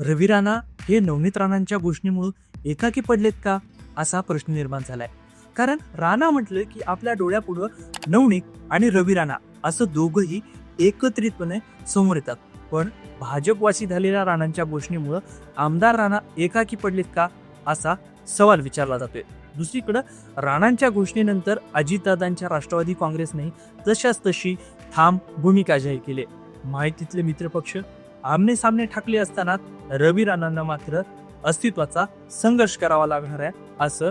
रवी राणा हे नवनीत राणांच्या गोष्टीमुळे एकाकी पडलेत का? असा प्रश्न निर्माण झालाय. कारण राणा म्हटलं की आपल्या डोळ्यापुढं नवनीत आणि रवी राणा असं दोघंही एकत्रितपणे समोर येतात. पण भाजपवासी झालेल्या राणांच्या गोष्टीमुळं आमदार राणा एकाकी पडलेत का? असा सवाल विचारला जातोय. दुसरीकडं राणांच्या घोषणेनंतर अजितदादांच्या राष्ट्रवादी काँग्रेसने तशाच तशी ठाम भूमिका जाहीर केली. माहितीतले मित्रपक्ष आमने सामने ठाकले असताना रवी राणांना मात्र अस्तित्वाचा संघर्ष करावा लागणार आहे असं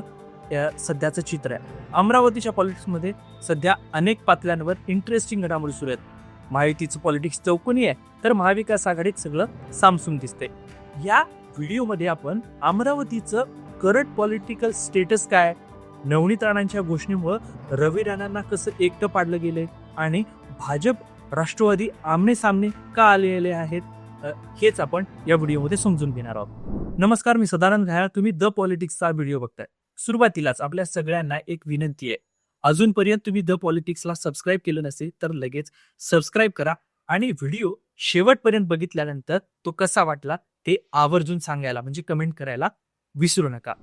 या सध्याचं चित्र आहे. अमरावतीच्या पॉलिटिक्समध्ये सध्या अनेक पातळ्यांवर इंटरेस्टिंग घडामोडी सुरू आहेत. माहितीचं पॉलिटिक्स चौकोनी आहे तर महाविकास आघाडीत सगळं सामसूम दिसते या व्हिडिओमध्ये आपण अमरावतीचं करंट पॉलिटिकल स्टेटस काय? नवनीत राणांच्या घोषणेमुळं रवी राणांना कसं एकटं पाडलं गेलंय? आणि भाजप राष्ट्रवादी आमने सामने का आलेले आहेत? हेच आपण या व्हिडिओमध्ये समजून घेणार आहोत. नमस्कार मी सदानंद घायाळ. तुम्ही द पॉलिटिक्सचा व्हिडिओ बघताय. सुरुवातीलाच आपल्या सगळ्यांना एक विनंती आहे. अजूनपर्यंत तुम्ही द पॉलिटिक्सला सबस्क्राईब केलं नसेल तर लगेच सबस्क्राईब करा आणि व्हिडिओ शेवटपर्यंत बघितल्यानंतर तो कसा वाटला ते आवर्जून सांगायला म्हणजे कमेंट करायला विसरू नका.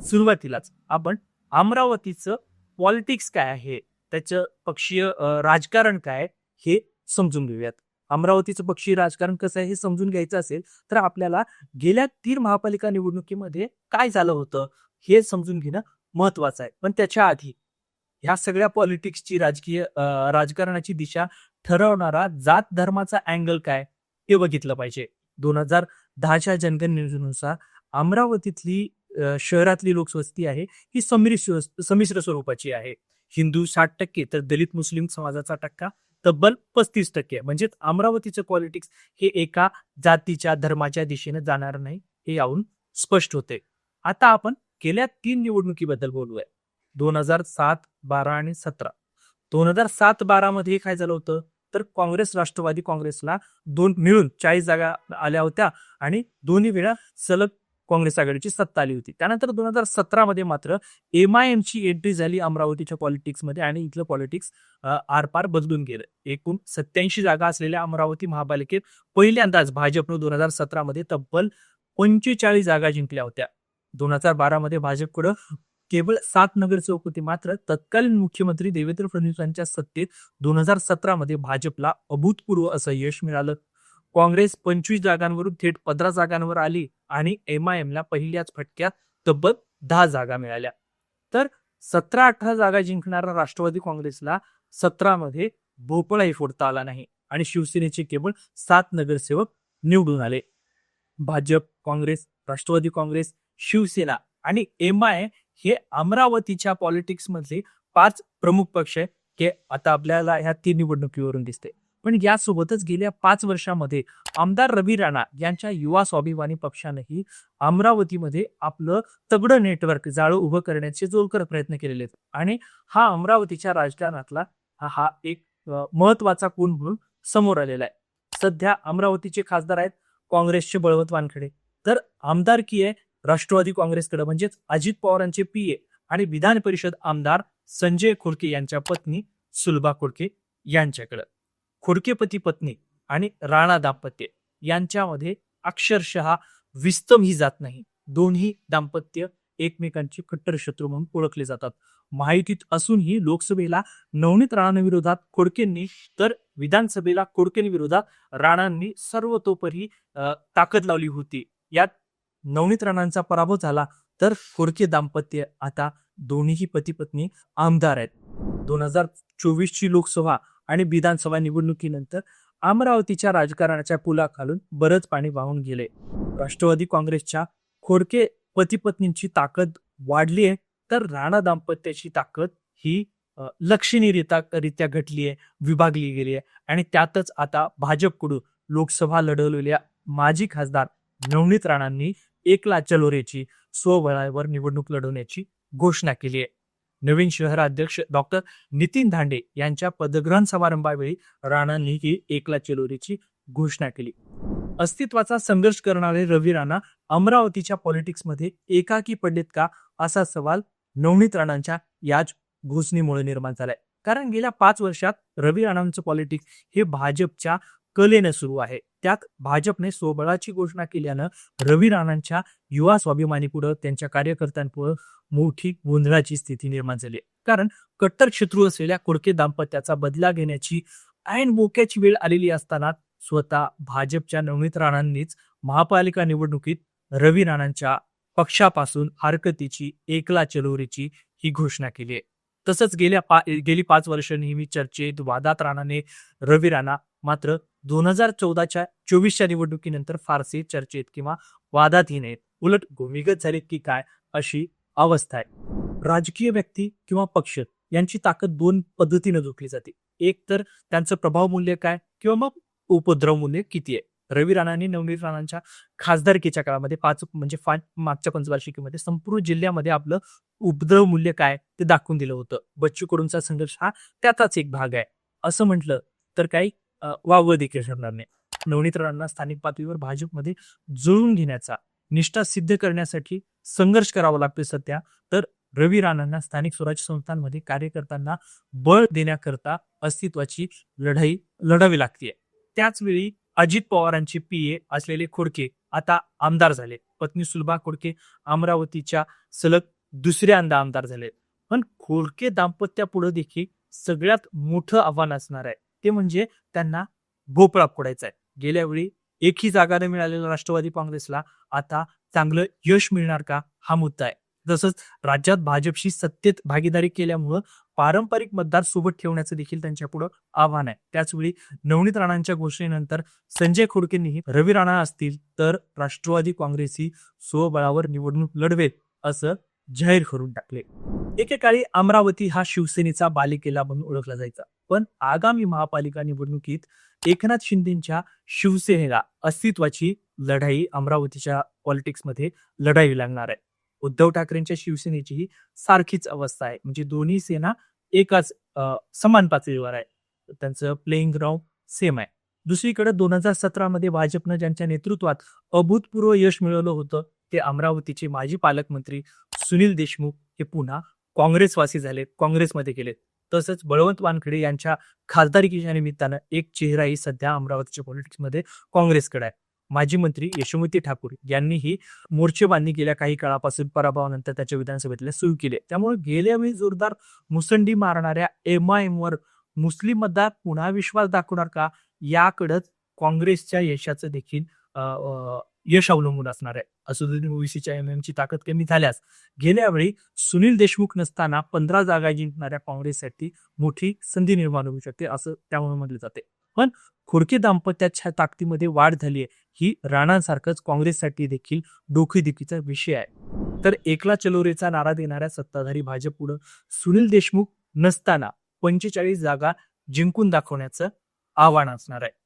सुरुवातीलाच आपण अमरावतीचं पॉलिटिक्स काय आहे त्याचं पक्षीय राजकारण काय आहे, हे समजून घेऊयात. अमरावतीचं पक्षी राजकारण कसं आहे हे समजून घ्यायचं असेल तर आपल्याला गेल्या तीन महापालिका निवडणुकीमध्ये काय झालं होतं हे समजून घेणं महत्वाचं आहे. पण त्याच्या आधी ह्या सगळ्या पॉलिटिक्सची राजकीय राजकारणाची दिशा ठरवणारा जात धर्माचा अँगल काय हे बघितलं पाहिजे. दोन हजार दहाच्या जनगणनेनुसार अमरावतीतली शहरातली लोकवस्ती आहे ही समिश्र संमिश्र स्वरूपाची आहे. हिंदू साठ टक्के तर दलित मुस्लिम समाजाचा टक्का तब्बल पस्तीस टक्के. म्हणजे म्हणजेच अमरावतीचं पॉलिटिक्स हे एका जातीच्या धर्माच्या दिशेने जाणार नाही हे याहून स्पष्ट होते. आता आपण गेल्या तीन निवडणुकीबद्दल बोलूया. दोन हजार सात बारा आणि सतरा. दोन हजार सात बारा मध्ये काय झालं होतं? तर काँग्रेस राष्ट्रवादी काँग्रेसला दोन मिळून चाळीस जागा आल्या होत्या आणि दोन्ही वेळा सलग काँग्रेस आघाडीची सत्ता आली होती. त्यानंतर दोन हजार सतरामध्ये मात्र एम आय एमची एंट्री झाली अमरावतीच्या पॉलिटिक्समध्ये आणि इथलं पॉलिटिक्स आरपार बदलून गेलं. एकूण सत्याऐंशी जागा असलेल्या अमरावती महापालिकेत पहिल्यांदाच भाजपनं दोन हजार सतरामध्ये तब्बल पंचेचाळीस जागा जिंकल्या होत्या. दोन हजार बारामध्ये भाजपकडं केवळ सात नगरसेवक होते. मात्र तत्कालीन मुख्यमंत्री देवेंद्र फडणवीसांच्या सत्तेत दोन हजार सतरामध्ये भाजपला अभूतपूर्व असं यश मिळालं. काँग्रेस पंचवीस जागांवरून थेट पंधरा जागांवर आली. आणि एम आय एमला पहिल्याच फटक्यात तब्बल दहा जागा मिळाल्या. तर सतरा अठरा जागा जिंकणारा राष्ट्रवादी काँग्रेसला सतरामध्ये भोपळाही फोडता आला नाही आणि शिवसेनेचे केवळ सात नगरसेवक निवडून आले. भाजप काँग्रेस राष्ट्रवादी काँग्रेस शिवसेना आणि एम आय हे अमरावतीच्या पॉलिटिक्स मधले पाच प्रमुख पक्ष आहे हे आता आपल्याला ह्या तीन निवडणुकीवरून दिसते पण यासोबतच गेल्या पाच वर्षामध्ये आमदार रवी राणा यांच्या युवा स्वाभिमानी पक्षानेही अमरावतीमध्ये आपलं तगडं नेटवर्क जाळं उभं करण्याचे जोरकर प्रयत्न केलेले आहेत. आणि हा अमरावतीच्या राजकारणातला हा एक महत्त्वाचा कोण म्हणून समोर आलेला आहे. सध्या अमरावतीचे खासदार आहेत काँग्रेसचे बळवंत वानखडे. तर आमदारकी आहे राष्ट्रवादी काँग्रेसकडे म्हणजेच अजित पवारांचे पीए आणि विधान परिषद आमदार संजय खोडके यांच्या पत्नी सुलभा खोडके यांच्याकडे. खोडके पती पत्नी आणि राणा दाम्पत्य यांच्यामध्ये अक्षरशः विस्तमही जात नाही. दोन्ही दाम्पत्य एकमेकांचे कट्टर शत्रू म्हणून ओळखले जातात. माहितीत असूनही लोकसभेला नवनीत राणांविरोधात खोडकेंनी तर विधानसभेला खोडकेंविरोधात राणांनी सर्वतोपरी ताकद लावली होती. यात नवनीत राणांचा पराभव झाला तर खोडके दाम्पत्य आता दोन्हीही पती पत्नी आमदार आहेत. दोन हजार चोवीसची लोकसभा आणि विधानसभा निवडणुकीनंतर अमरावतीच्या राजकारणाच्या पुलाखालून बरंच पाणी वाहून गेले. राष्ट्रवादी काँग्रेसच्या खोडके पती पत्नींची ताकद वाढली आहे तर राणा दाम्पत्याची ताकद ही लक्षणीयरित्या रित्या घटली आहे विभागली गेली आहे. आणि त्यातच आता भाजपकडून लोकसभा लढवलेल्या माजी खासदार नवनीत राणांनी एकला चलोरेची स्वबळावर निवडणूक लढवण्याची घोषणा केली आहे. नवीन शहराध्यक्ष डॉक्टर नितीन धांडे यांच्या पदग्रहण समारंभावेळी राणांनी ही एकला चेलोरीची घोषणा केली. अस्तित्वाचा संघर्ष करणारे रवी राणा अमरावतीच्या पॉलिटिक्समध्ये एकाकी पडलेत का असा सवाल नवनीत राणांच्या याच घोषणेमुळे निर्माण झालाय. कारण गेल्या पाच वर्षात रवी राणांचं पॉलिटिक्स हे भाजपच्या कलेनं सुरू आहे. त्यात भाजपने स्वबळाची घोषणा केल्यानं रवी राणांच्या युवा स्वाभिमानीपुढं त्यांच्या कार्यकर्त्यांपुढं मोठी गोंधळाची स्थिती निर्माण झाली कारण कट्टर शत्रू असलेल्या कुडके दाम्पत्याचा बदला घेण्याची ऐन मोक्याची वेळ आलेली असताना स्वतः भाजपच्या नवनीत राणांनीच महापालिका निवडणुकीत रवी राणांच्या पक्षापासून हरकतीची एकला चलोरीची ही घोषणा केली आहे. तसंच गेल्या पा गेली पाच वर्ष नेहमी चर्चेत वादात राणाने रवी राणा मात्र दोन हजार चौदाच्या चोवीसच्या निवडणुकीनंतर फारसे चर्चेत किंवा वादातही नाहीत. उलट भूमिगत झालेत की काय अशी अवस्था आहे. राजकीय व्यक्ती किंवा पक्ष यांची ताकद दोन पद्धतीने जोखली जाते. एक तर त्यांचं प्रभाव मूल्य काय किंवा मग उपद्रव मूल्य किती आहे? रवी राणांनी नवनीत राणांच्या खासदारकीच्या काळामध्ये पाच म्हणजे फा मागच्या पंचवार्षिकीमध्ये संपूर्ण जिल्ह्यामध्ये आपलं उपद्रव मूल्य काय ते दाखवून दिलं होतं. बच्चू कडूंचा संघर्ष हा त्याचाच एक भाग आहे. असं म्हटलं तर काही वावं देखील ठरणार नाही. नवनीत राणांना स्थानिक पातळीवर भाजपमध्ये जुळून घेण्याचा निष्ठा सिद्ध करण्यासाठी संघर्ष करावा लागतोय सध्या. तर रवी राणांना स्थानिक स्वराज्य संस्थांमध्ये कार्यकर्त्यांना बळ देण्याकरता अस्तित्वाची लढाई लढावी लागते त्याचवेळी अजित पवारांचे पीए असलेले खोडके आता आमदार झाले. पत्नी सुलभा खोडके अमरावतीच्या सलग दुसऱ्यांदा आमदार झाले. पण खोडके दाम्पत्यापुढे देखील सगळ्यात मोठं आव्हान असणार आहे. ते म्हणजे त्यांना भोपळा फोडायचा आहे. गेल्या वेळी एकही जागा न राष्ट्रवादी काँग्रेसला आता चांगलं यश मिळणार का हा मुद्दा आहे. तसंच राज्यात भाजपशी सत्तेत भागीदारी केल्यामुळं पारंपरिक मतदार सोबत ठेवण्याचं देखील त्यांच्या पुढं आव्हान आहे. त्याचवेळी नवनीत राणांच्या घोषणेनंतर संजय खोडकेंनीही रवी राणा असतील तर राष्ट्रवादी काँग्रेस ही स्वबळावर निवडणूक लढवेत असं जाहीर करून टाकले. एकेकाळी अमरावती हा शिवसेनेचा बालिकेला म्हणून ओळखला जायचा. पण आगामी महापालिका निवडणुकीत एकनाथ शिंदेच्या शिवसेनेला अस्तित्वाची लढाई अमरावतीच्या पॉलिटिक्समध्ये लढाई लागणार आहे. उद्धव ठाकरेंच्या शिवसेनेची ही सारखीच अवस्था आहे. म्हणजे दोन्ही सेना एकाच समान पातळीवर आहे. त्यांचं प्लेइंग ग्राउंड सेम आहे. दुसरीकडे दोन हजार सतरामध्ये भाजपनं ज्यांच्या नेतृत्वात अभूतपूर्व यश मिळवलं होतं ते अमरावतीचे माजी पालकमंत्री सुनील देशमुख हे पुन्हा काँग्रेसवासी झाले काँग्रेसमध्ये गेले तसंच बळवंत वानखेडे यांच्या खासदारकीच्या निमित्तानं एक चेहराही सध्या अमरावतीच्या पॉलिटिक्समध्ये काँग्रेसकडे आहे. माजी मंत्री यशोमती ठाकूर यांनीही मोर्चेबांधणी गेल्या काही काळापासून पराभवानंतर त्याच्या विधानसभेतले सुरू केले त्यामुळे गेल्या वेळी जोरदार मुसंडी मारणाऱ्या एम आय एम वर मुस्लिम मतदार पुन्हा विश्वास दाखवणार का? याकडंच काँग्रेसच्या यशाचं देखील यश अवलंबून असणार आहे. असुद्दीन ओवीसीच्या एम एमची ताकद कमी झाल्यास गेल्या वेळी सुनील देशमुख नसताना पंधरा जागा जिंकणाऱ्या काँग्रेससाठी मोठी संधी निर्माण होऊ शकते असं त्यामुळे म्हटलं जाते. पण खोडके दाम्पत्याच्या ताकदीमध्ये वाढ झाली आहे ही राणांसारखंच काँग्रेससाठी देखील डोकेदुखीचा विषय आहे. तर एकला चलोरेचा नारा देणाऱ्या सत्ताधारी भाजप पुढं सुनील देशमुख नसताना पंचेचाळीस जागा जिंकून दाखवण्याचं आव्हान असणार आहे.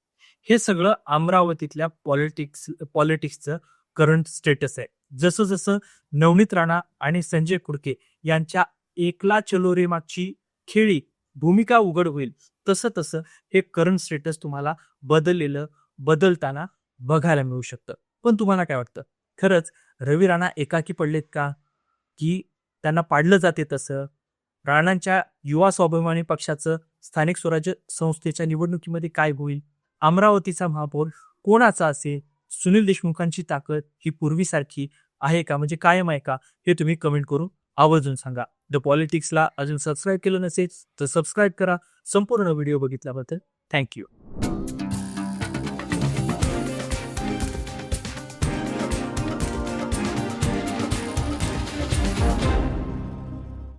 हे सगळं अमरावतीतल्या पॉलिटिक्स पॉलिटिक्सचं करंट स्टेटस आहे. जसं जसं नवनीत राणा आणि संजय कुडके यांच्या एकला चलोरेमाची खेळी भूमिका उघड होईल तसं तसं हे करंट स्टेटस तुम्हाला बदललेलं बदलताना बघायला मिळू शकतं. पण तुम्हाला काय वाटतं? खरंच रवी राणा एकाकी पडलेत का? की त्यांना पाडलं जाते तसं? राणांच्या युवा स्वाभिमानी पक्षाचं स्थानिक स्वराज्य संस्थेच्या निवडणुकीमध्ये काय होईल? अमरावतीचा महापौर कोणाचा असेल? सुनील देशमुखांची ताकद ही पूर्वीसारखी आहे का? म्हणजे कायम आहे का? हे तुम्ही कमेंट करून आवर्जून सांगा. द पॉलिटिक्सला अजून सबस्क्राईब केलं नसेल तर सबस्क्राईब करा. संपूर्ण व्हिडिओ बघितल्याबद्दल थँक्यू